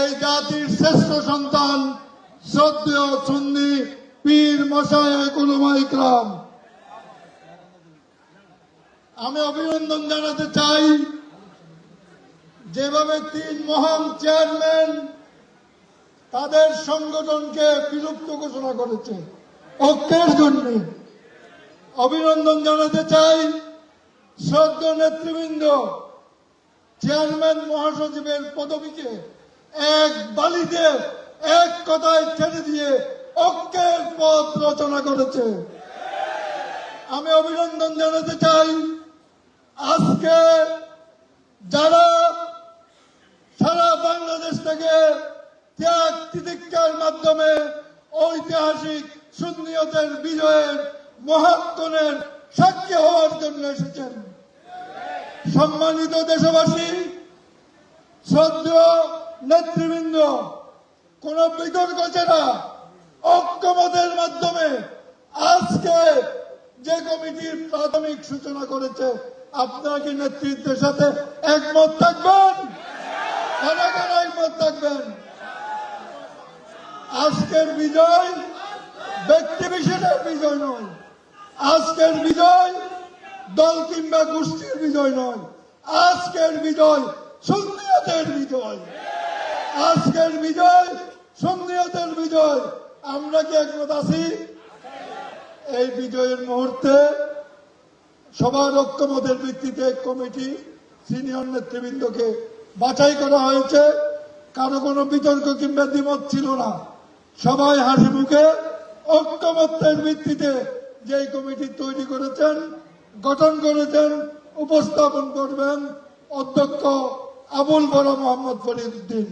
এই জাতির শ্রেষ্ঠ সন্তান শ্রদ্ধেয় সুন্নি পীর মশায় কুলমা ইকরাম আমি অভিনন্দন জানাতে চাই, যেভাবে তিন মহান চেয়ারম্যান তাদের সংগঠনকে বিলুপ্ত ঘোষণা করেছে ঐক্যের জন্য। অভিনন্দন জানাতে চাই শ্রদ্ধ নেতৃবৃন্দ, চেয়ারম্যান মহাসচিবের পদবীকে। এক বালিতে এক কথায় ছেড়ে দিয়ে ঐক্যের পথ রচনা করেছে। আমি অভিনন্দন জানাতে চাই, আজকে যারা সারা বাংলাদেশ থেকে ত্যাগ তিতিক্ষার মাধ্যমে ঐতিহাসিক সুন্নিয়তের বিজয়ের মহাত্মনের সাক্ষী হওয়ার জন্য এসেছেন। সম্মানিত দেশবাসী, শ্রদ্ধেয় নেতৃবৃন্দ, কোন বিতর্ক ছাড়া ঐক্যমতের মাধ্যমে আজকে যে কমিটির প্রাথমিক সূচনা করেছে আপনারা কি নেতৃত্বের সাথে একমত থাকবেন? একমত থাকবেন? আজকের বিজয় ব্যক্তি বিশেষের বিজয় নয়। আজকের বিজয় দল কিংবা গোষ্ঠীর বিজয় নয়। আজকের বিজয় সুন্নিয়তের বিজয়। আজকের বিজয়, সুন্নিয়তের বিজয়। আমরা কি একমত আছি? এই বিজয়ের মুহূর্তে সবার ঐক্যমতের ভিত্তিতে কমিটি সিনিয়র নেতৃবৃন্দকে বাছাই করা হয়েছে। কারও কোনো বিতর্ক কিংবা দ্বিমত ছিল না। সবাই হাসি মুখে ঐক্যমত্যের ভিত্তিতে যে কমিটি তৈরি করেছেন, গঠন করেছেন, উপস্থাপন করবেন অধ্যক্ষ আবুল বড় মোহাম্মদ ফরিদ উদ্দিন